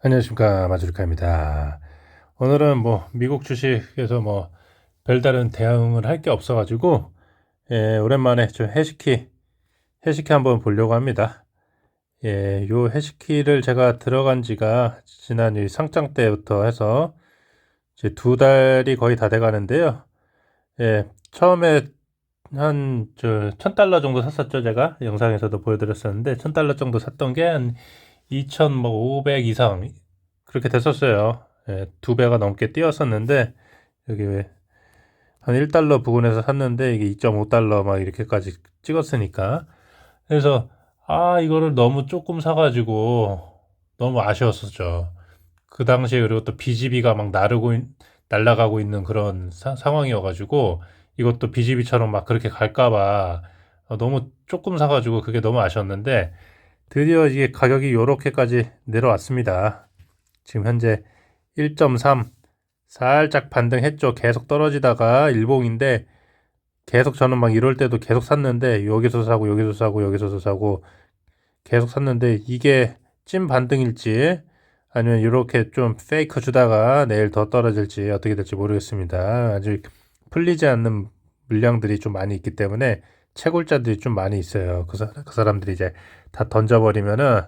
안녕하십니까 마주리카입니다. 오늘은 뭐 미국 주식에서 뭐 별다른 대응을 할 게 없어가지고 예, 오랜만에 좀 해시키 해시키 한번 보려고 합니다. 예, 요 해시키를 제가 들어간 지가 지난 이 상장 때부터 해서 이제 두 달이 거의 다 돼가는데요. 예, 처음에 한 저 천 달러 정도 샀었죠 제가 영상에서도 보여드렸었는데 천 달러 정도 샀던 게한 2,500 이상 그렇게 됐었어요. 예, 두 배가 넘게 뛰었었는데 여기 왜 한 1달러 부근에서 샀는데 이게 2.5달러 막 이렇게까지 찍었으니까 그래서 아 이거를 너무 조금 사가지고 너무 아쉬웠었죠. 그 당시에 그리고 또 BGB가 막 나르고 있- 날아가고 있는 그런 사- 상황이어가지고 이것도 BGB처럼 막 그렇게 갈까봐 어, 너무 조금 사가지고 그게 너무 아쉬웠는데 드디어 이게 가격이 요렇게까지 내려왔습니다. 지금 현재 1.3 살짝 반등했죠. 계속 떨어지다가 일봉인데 계속 저는 막 이럴 때도 계속 샀는데 여기서 사고 여기서 사고 여기서 사고 계속 샀는데 이게 찐 반등일지 아니면 이렇게 좀 페이크 주다가 내일 더 떨어질지 어떻게 될지 모르겠습니다. 아직 풀리지 않는 물량들이 좀 많이 있기 때문에 채굴자들이 좀 많이 있어요. 그, 사, 그 사람들이 이제 다 던져버리면은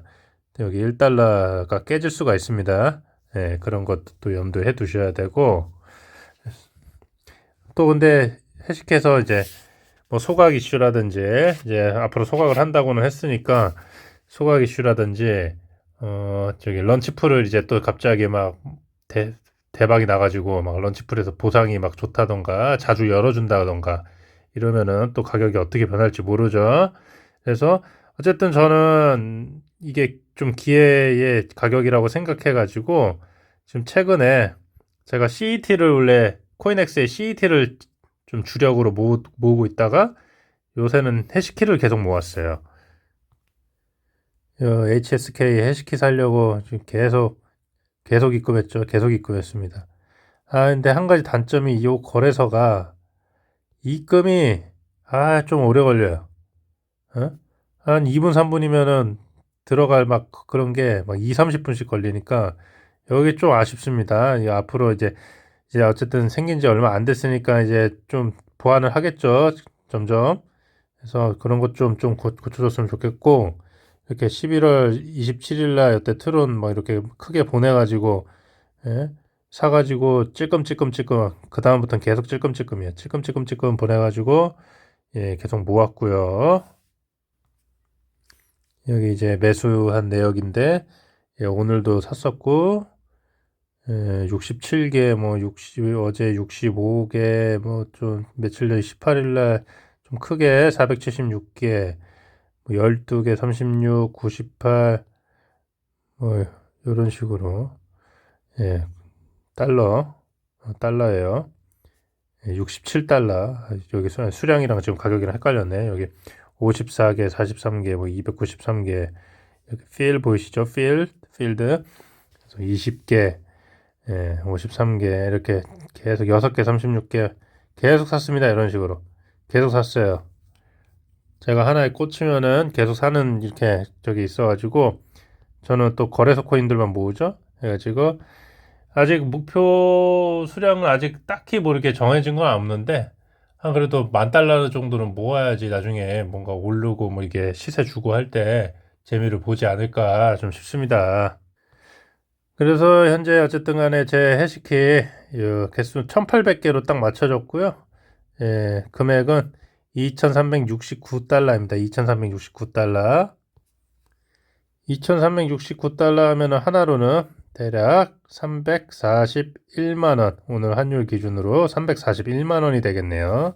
여기 1달러가 깨질 수가 있습니다. 예, 그런 것도 또 염두해 두셔야 되고 또 근데 회식해서 이제 뭐 소각 이슈라든지 이제 앞으로 소각을 한다고는 했으니까 소각 이슈라든지 어 저기 런치풀을 이제 또 갑자기 막 대, 대박이 나가지고 막 런치풀에서 보상이 막 좋다던가 자주 열어준다던가 이러면은 또 가격이 어떻게 변할지 모르죠. 그래서 어쨌든 저는 이게 좀 기회의 가격이라고 생각해가지고 지금 최근에 제가 CET를 원래 코인엑스의 CET를 좀 주력으로 모으, 모으고 있다가 요새는 해시키를 계속 모았어요. 요 HSK 해시키 살려고 지금 계속 계속 입금했죠. 계속 입금했습니다. 아 근데 한 가지 단점이 이 거래소가 입금이 아 좀 오래 걸려요. 어? 한 2분 3분이면은 들어갈 막 그런 게 막 2, 30분씩 걸리니까 여기 좀 아쉽습니다. 이 앞으로 이제 이제 어쨌든 생긴 지 얼마 안 됐으니까 이제 좀 보완을 하겠죠. 점점. 그래서 그런 것 좀 좀 고쳐줬으면 좋겠고 이렇게 11월 27일 날 이때 트론 뭐 이렇게 크게 보내 가지고 예? 사가지고 찔끔찔끔찔끔 그 다음부터는 계속 찔끔찔끔이에요. 찔끔찔끔찔끔 보내가지고 예 계속 모았고요. 여기 이제 매수한 내역인데 예, 오늘도 샀었고 예, 67개 뭐 60, 어제 65개 뭐 좀 며칠 전에 18일 날 좀 크게 476개 뭐 12개 36 98 뭐 이런 식으로 예, 달러 어, 달러예요. 예, 67달러 여기 수- 수량이랑 지금 가격이랑 헷갈렸네. 여기 54개, 43개, 뭐 293개 여기 필 보이시죠? 필 필드 그래서 20개, 예, 53개 이렇게 계속 6개, 36개 계속 샀습니다. 이런 식으로 계속 샀어요. 제가 하나에 꽂히면은 계속 사는 이렇게 저기 있어가지고 저는 또 거래소 코인들만 모으죠. 해가지고 아직 목표 수량은 아직 딱히 뭐 이렇게 정해진 건 없는데 한 그래도 만 달러 정도는 모아야지 나중에 뭔가 오르고 뭐 이게 시세 주고 할 때 재미를 보지 않을까 좀 싶습니다. 그래서 현재 어쨌든 간에 제 해시키 이 개수 1800개로 딱 맞춰졌고요. 예, 금액은 2369달러입니다. 2369달러. 2369달러 하면은 하나로는 대략 341만원. 오늘 환율 기준으로 341만원이 되겠네요.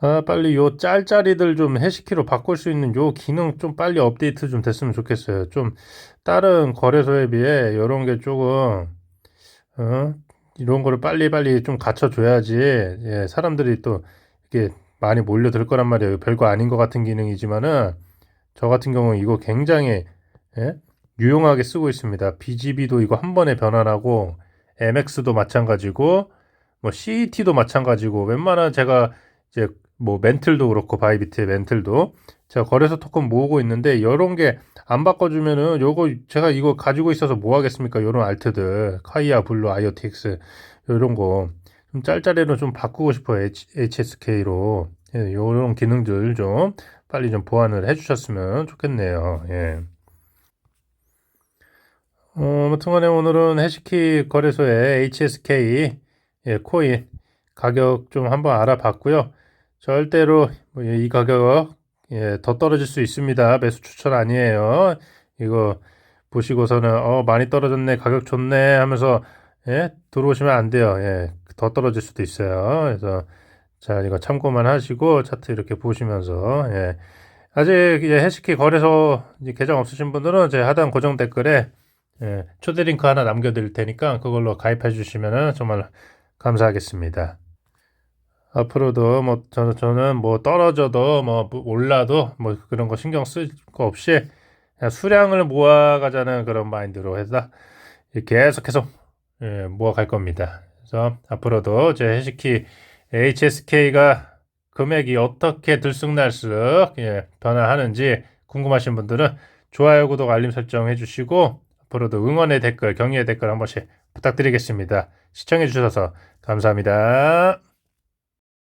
아, 빨리 요 짤짤이들 좀 해시키로 바꿀 수 있는 요 기능 좀 빨리 업데이트 좀 됐으면 좋겠어요. 좀 다른 거래소에 비해 이런 게 조금, 어? 이런 거를 빨리빨리 좀 갖춰줘야지, 예, 사람들이 또 이게 많이 몰려들 거란 말이에요. 별거 아닌 것 같은 기능이지만은, 저 같은 경우는 이거 굉장히, 예? 유용하게 쓰고 있습니다. BGB도 이거 한 번에 변환하고, MX도 마찬가지고, 뭐 CET도 마찬가지고, 웬만한 제가 이제 뭐 멘틀도 그렇고, 바이비트의 멘틀도, 제가 거래소 토큰 모으고 있는데 요런 게 안 바꿔주면은 요거 제가 이거 가지고 있어서 뭐 하겠습니까? 요런 알트들 카이아 블루 IoTX 요런 거 좀 짤짤이로 좀 바꾸고 싶어요 HSK로 예, 요런 기능들 좀 빨리 좀 보완을 해주셨으면 좋겠네요. 예. 어, 아무튼 간에 오늘은 해시키 거래소의 HSK 예, 코인 가격 좀 한번 알아봤고요. 절대로 뭐이 가격 예, 더 떨어질 수 있습니다. 매수 추천 아니에요. 이거 보시고서는 어 많이 떨어졌네 가격 좋네 하면서 예, 들어오시면 안 돼요. 예, 더 떨어질 수도 있어요. 그래서 자 이거 참고만 하시고 차트 이렇게 보시면서 예. 아직 해시키 거래소 계정 없으신 분들은 제 하단 고정 댓글에 예, 초대 링크 하나 남겨드릴 테니까 그걸로 가입해 주시면 정말 감사하겠습니다. 앞으로도 뭐 저는 저는 뭐 떨어져도 뭐 올라도 뭐 그런 거 신경 쓸 거 없이 그냥 수량을 모아가자는 그런 마인드로 해서 계속해서 예, 모아갈 겁니다. 그래서 앞으로도 제 해시키 HSK가 금액이 어떻게 들쑥날쑥 예, 변화하는지 궁금하신 분들은 좋아요, 구독, 알림 설정 해주시고 앞으로도 응원의 댓글, 격려의 댓글 한 번씩 부탁드리겠습니다. 시청해 주셔서 감사합니다.